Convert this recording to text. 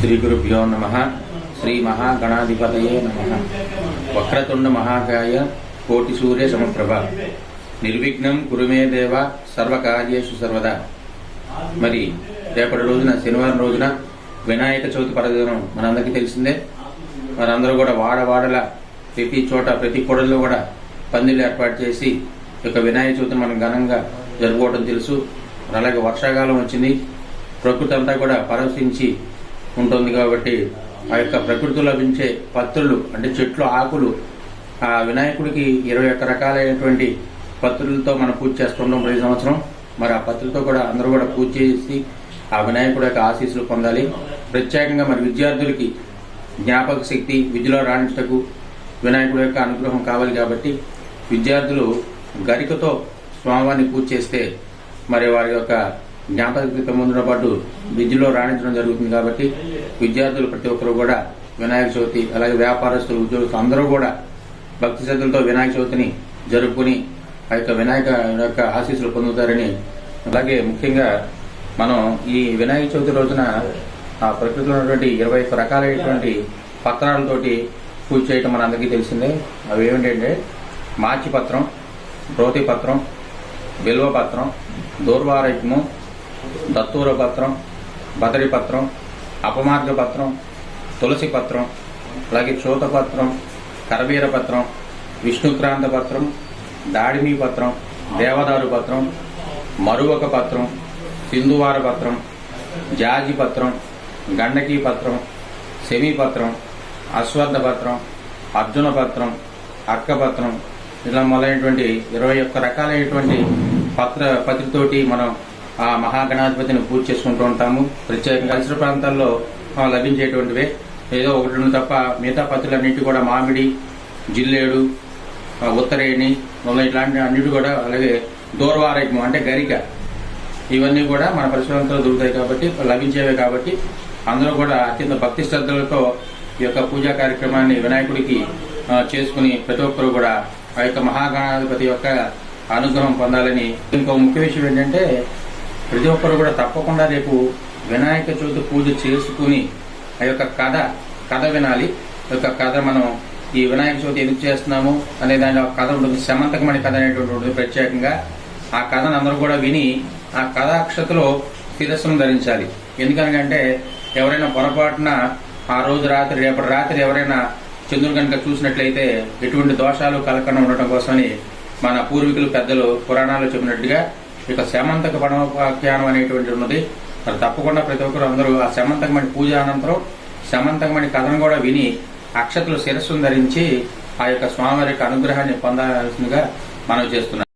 శ్రీగురుభ్యో నమ. శ్రీ మహాగణాధిపతయే నమ. వక్రతుండ మహాకాయ కోటి సూర్య సమప్రభ. నిర్విఘ్నం కురుమే దేవ సర్వకార్యేషు సర్వదా. మరి రేపటి రోజున శనివారం రోజున వినాయక చవితి పర్వదినం మనందరికీ తెలిసిందే. మనందరూ కూడా వాడవాడల ప్రతి చోట ప్రతి కొడల్లో కూడా పందిళ్ళు ఏర్పాటు చేసి ఈ యొక్క వినాయక చవితిని మనం ఘనంగా జరుపుకోవడం తెలుసు. అలాగే వర్షాకాలం వచ్చింది. ప్రకృతి అంతా కూడా పరవశించి ఉంటుంది కాబట్టి ఆ యొక్క ప్రకృతిలో లభించే పత్రులు అంటే చెట్లు ఆకులు ఆ వినాయకుడికి ఇరవై ఒక్క రకాలైనటువంటి పత్రులతో మనం పూజ చేస్తుంటాం ప్రతి సంవత్సరం. మరి ఆ పత్రులతో కూడా అందరూ కూడా పూజ చేసి ఆ వినాయకుడి యొక్క ఆశీస్సులు పొందాలి. ప్రత్యేకంగా మరి విద్యార్థులకి జ్ఞాపక శక్తి విద్యలో రాణించటకు వినాయకుడి యొక్క అనుగ్రహం కావాలి కాబట్టి విద్యార్థులు గరికతో స్వామివారిని పూజ చేస్తే మరి వారి యొక్క జ్ఞాపక శక్తి పాటు విద్యలో రాణించడం జరుగుతుంది కాబట్టి విద్యార్థులు ప్రతి ఒక్కరు కూడా వినాయక చవితి అలాగే వ్యాపారస్తులు ఉద్యోగస్తులు అందరూ కూడా భక్తి శ్రద్ధలతో వినాయక చవితిని జరుపుకుని ఆ యొక్క వినాయక యొక్క ఆశీస్సులు పొందుతారని అలాగే ముఖ్యంగా మనం ఈ వినాయక చవితి రోజున ఆ ప్రకృతిలో ఉన్నటువంటి ఇరవై ఒక్క రకాలైనటువంటి పత్రాలతోటి పూజ చేయటం మన అందరికీ తెలిసిందే. అవి ఏమిటంటే మార్చి పత్రం రోతి పత్రం బిల్వ పత్రం దూర్వారత్ము దత్తూర పత్రం బదరి పత్రం అపమార్గ పత్రం తులసి పత్రం అలాగే చోత పత్రం కరవీర పత్రం విష్ణుక్రాంత పత్రం దాడిమి పత్రం దేవదారు పత్రం మరువక పత్రం సింధువార పత్రం జాజి పత్రం గండకీ పత్రం సెమీ పత్రం పత్రం అర్జున పత్రం అక్కపత్రం ఇలా మొదలైనటువంటి ఇరవై ఒక్క రకాలైనటువంటి పత్ర పత్రితోటి మనం ఆ మహాగణాధిపతిని పూజ చేసుకుంటూ ఉంటాము. ప్రత్యేకంగా పరిసర ప్రాంతాల్లో లభించేటువంటివి లభించేటువంటివే. ఏదో ఒకటి రెండు తప్ప మిగతా పత్రులన్నింటి కూడా మామిడి జిల్లేడు ఉత్తరేణి మొదలైన ఇట్లాంటి అన్నిటి కూడా అలాగే దూర్వారైకము అంటే గరిక. ఇవన్నీ కూడా మన పరిశోధనలో దొరుకుతాయి కాబట్టి లభించేవే కాబట్టి అందరూ కూడా అత్యంత భక్తి శ్రద్ధలతో ఈ యొక్క పూజా కార్యక్రమాన్ని వినాయకుడికి చేసుకుని ప్రతి ఒక్కరు కూడా ఆ యొక్క మహాగణాధిపతి యొక్క అనుగ్రహం పొందాలని ఇంకో ముఖ్య విషయం ఏంటంటే ప్రతి ఒక్కరు కూడా తప్పకుండా రేపు వినాయక చవితి పూజ చేసుకుని ఆ యొక్క కథ కథ వినాలి. యొక్క కథ మనం ఈ వినాయక చవితి ఎందుకు చేస్తున్నాము అనే దాని ఒక కథ ఉంటుంది. శమంతకమణి కథ అనేటువంటి ఉంటుంది ప్రత్యేకంగా. ఆ కథను అందరూ కూడా విని ఆ కథాక్షతలో శిరస్సును ధరించాలి. ఎందుకనగంటే ఎవరైనా పొరపాటున ఆ రోజు రాత్రి రేపటి రాత్రి ఎవరైనా చంద్రుడు కనుక చూసినట్లయితే ఎటువంటి దోషాలు కలగకుండా ఉండటం కోసమని మన పూర్వీకులు పెద్దలు పురాణాలు చెప్పినట్టుగా ఇక శమంతక పడమోపాఖ్యానం అనేటువంటి ఉన్నది. మరి తప్పకుండా ప్రతి ఒక్కరు అందరూ ఆ శమంతకమణి పూజ అనంతరం శమంతకమణి కథను కూడా విని అక్షతలు శిరస్సును ధరించి ఆ యొక్క స్వామివారి యొక్క అనుగ్రహాన్ని పొందాల్సిందిగా మనం చేస్తున్నాం.